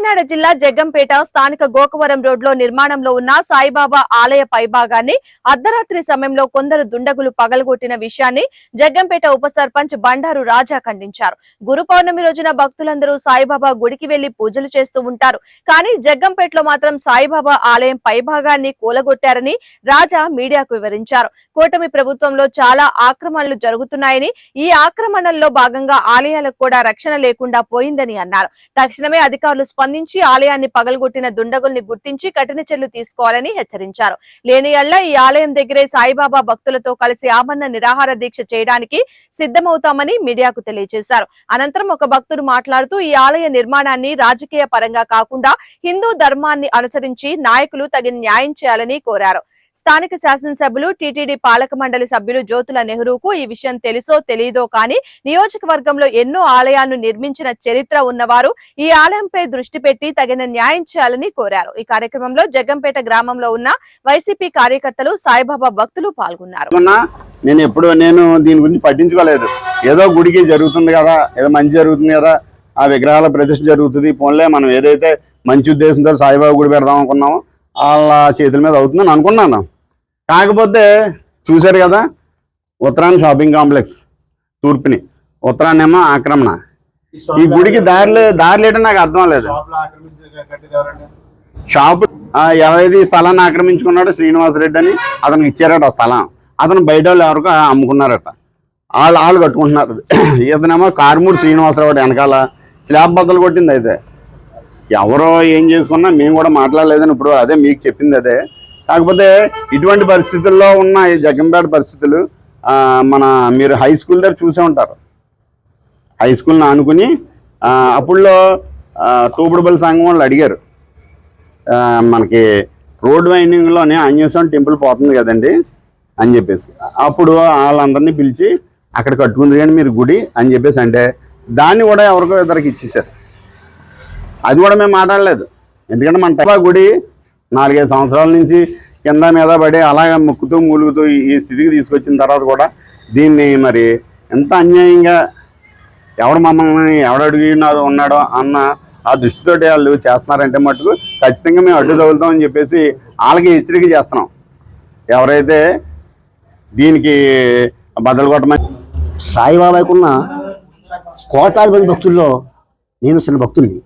కాకినాడ జిల్లా జగ్గంపేట స్థానిక గోకవరం రోడ్లో నిర్మాణంలో ఉన్న సాయిబాబా ఆలయ పైభాగాన్ని అర్ధరాత్రి సమయంలో కొందరు దుండగులు పగలగొట్టిన విషయాన్ని జగ్గంపేట ఉప సర్పంచ్ బండారు రాజా ఖండించారు. గురు పౌర్ణమి రోజున భక్తులందరూ సాయిబాబా గుడికి వెళ్ళి పూజలు చేస్తూ ఉంటారు. కానీ జగ్గంపేటలో మాత్రం సాయిబాబా ఆలయం పైభాగాన్ని కూలగొట్టారని రాజా మీడియాకు వివరించారు. కూటమి ప్రభుత్వంలో చాలా ఆక్రమణలు జరుగుతున్నాయని ఈ ఆక్రమణల్లో భాగంగా ఆలయాలకు కూడా రక్షణ లేకుండా పోయిందని అన్నారు. తక్షణమే అధికారులు స్పందించి ఆలయాన్ని పగలగొట్టిన దుండగుల్ని గుర్తించి కఠిన చర్యలు తీసుకోవాలని హెచ్చరించారు. లేని ఈ ఆలయం దగ్గరే సాయిబాబా భక్తులతో కలిసి ఆమరణ నిరాహార దీక్ష చేయడానికి సిద్ధమవుతామని మీడియాకు తెలియజేశారు. అనంతరం ఒక భక్తుడు మాట్లాడుతూ ఈ ఆలయ నిర్మాణాన్ని రాజకీయ పరంగా కాకుండా హిందూ ధర్మాన్ని అనుసరించి నాయకులు తగిన న్యాయం చేయాలని కోరారు. స్థానిక శాసనసభ్యులు టీటీడీ పాలక మండలి సభ్యులు జ్యోతుల నెహ్రూకు ఈ విషయం తెలుసో తెలియదో కానీ నియోజకవర్గంలో ఎన్నో ఆలయాలను నిర్మించిన చరిత్ర ఉన్నవారు ఈ ఆలయంపై దృష్టి పెట్టి తగిన న్యాయం చేయాలని కోరారు. ఈ కార్యక్రమంలో జగ్గంపేట గ్రామంలో ఉన్న వైసీపీ కార్యకర్తలు సాయిబాబా భక్తులు పాల్గొన్నారు. మొన్న నేను ఎప్పుడు నేను దీని గురించి పట్టించుకోలేదు. ఏదో గుడికి జరుగుతుంది కదా ఏదో మంచి జరుగుతుంది కదా ఆ విగ్రహాల ప్రతిష్ఠ జరుగుతుంది. పోన్లే మనం ఏదైతే మంచి ఉద్దేశంతో సాయిబాబా గుడి పెడదాం అనుకున్నామో వాళ్ళ చేతుల మీద అవుతుందని అనుకున్నాను. కాకపోతే చూశారు కదా ఉత్తరాయణ షాపింగ్ కాంప్లెక్స్ తూర్పుని. ఉత్తరాయణేమో ఆక్రమణ. ఈ గుడికి దారిలో దారి లేటని నాకు అర్థం లేదు షాపు ఆ, ఎవరైతే ఈ స్థలాన్ని ఆక్రమించుకున్నాడో శ్రీనివాసరెడ్డి అని అతనికి ఇచ్చారట ఆ స్థలం. అతను బయట వాళ్ళు ఎవరికో అమ్ముకున్నారట. వాళ్ళు వాళ్ళు కట్టుకుంటున్నారు. ఇతనేమో కార్మూరు శ్రీనివాసరావు వెనకాల స్లాబ్ బద్దలు కొట్టింది అయితే. ఎవరో ఏం చేసుకున్నా మేము కూడా మాట్లాడలేదని ఇప్పుడు అదే మీకు చెప్పింది అదే. కాకపోతే ఇటువంటి పరిస్థితుల్లో ఉన్న ఈ జగంపేట పరిస్థితులు మన మీరు హై స్కూల్ దగ్గర చూసే ఉంటారు. హై స్కూల్ని ఆనుకుని ఆ, అప్పుడులో తూపుడుబల్ సంఘం వాళ్ళు అడిగారు. మనకి రోడ్ వైండింగ్లోనే ఆంజనేయస్వామి టెంపుల్ పోతుంది కదండి అని చెప్పేసి. అప్పుడు వాళ్ళందరినీ పిలిచి అక్కడ కట్టుకుంది కానీ మీరు గుడి అని చెప్పేసి అంటే దాన్ని కూడా ఎవరికో ఇద్దరికి ఇచ్చేసారు. అది కూడా మేము మాట్లాడలేదు. ఎందుకంటే మన టైపా గుడి నాలుగైదు సంవత్సరాల నుంచి కింద మీద పడి అలాగే ముక్కుతూ మూలుగుతూ ఈ- స్థితికి తీసుకొచ్చిన తర్వాత కూడా దీన్ని మరి ఎంత అన్యాయంగా ఎవడు మమ్మల్ని ఎవడు ఉన్నాడో అన్న ఆ దృష్టితోటి వాళ్ళు చేస్తున్నారంటే మటుకు ఖచ్చితంగా మేము అడ్డు తగులుతామని చెప్పేసి వాళ్ళకి హెచ్చరిక చేస్తున్నాం. ఎవరైతే దీనికి బదులు కొట్టమని సాయిబాబాకున్న ఉన్న మంది భక్తుల్లో నేను చిన్న భక్తుడిని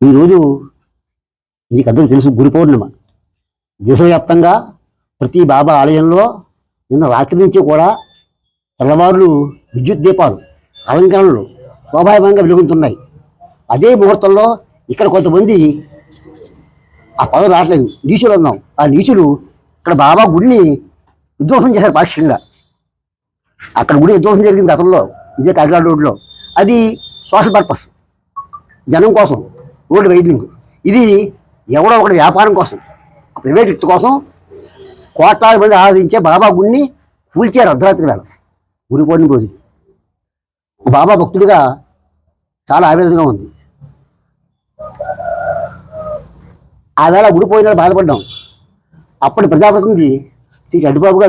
ఈరోజు నీకు అందరికీ తెలుసు గురు పౌర్ణిమ. దేశవ్యాప్తంగా ప్రతి బాబా ఆలయంలో నిన్న రాత్రి నుంచి కూడా తెల్లవారులు విద్యుత్ దీపాలు అలంకరణలు స్వాభావికంగా వెలుగుతున్నాయి అదే ముహూర్తంలో ఇక్కడ కొంతమంది ఆ పదవి రావట్లేదు. నీచులు అన్నాం. ఆ నీచులు ఇక్కడ బాబా గుడిని విధ్వంసం చేశారు పాక్షికంగా. అక్కడ గుడి విధ్వంసం జరిగింది గతంలో ఇదే కాకినాడ రోడ్లో. అది సోషల్ పర్పస్ జనం కోసం. రోడ్డు వైడ్నింగ్ ఇది ఎవడో ఒకటి వ్యాపారం కోసం ప్రైవేట్ వ్యక్తి కోసం కోట్లాది మంది ఆరాధించే బాబా గుడిని కూల్చారు అర్ధరాత్రి వేళ గురి పౌర్ణమి రోజు. బాబా భక్తుడిగా చాలా ఆవేదనగా ఉంది. ఆ వేళ గుడిపోయిన బాధపడ్డాం. అప్పటి ప్రజాప్రతినిధి శ్రీ చడ్డుబాబు గారు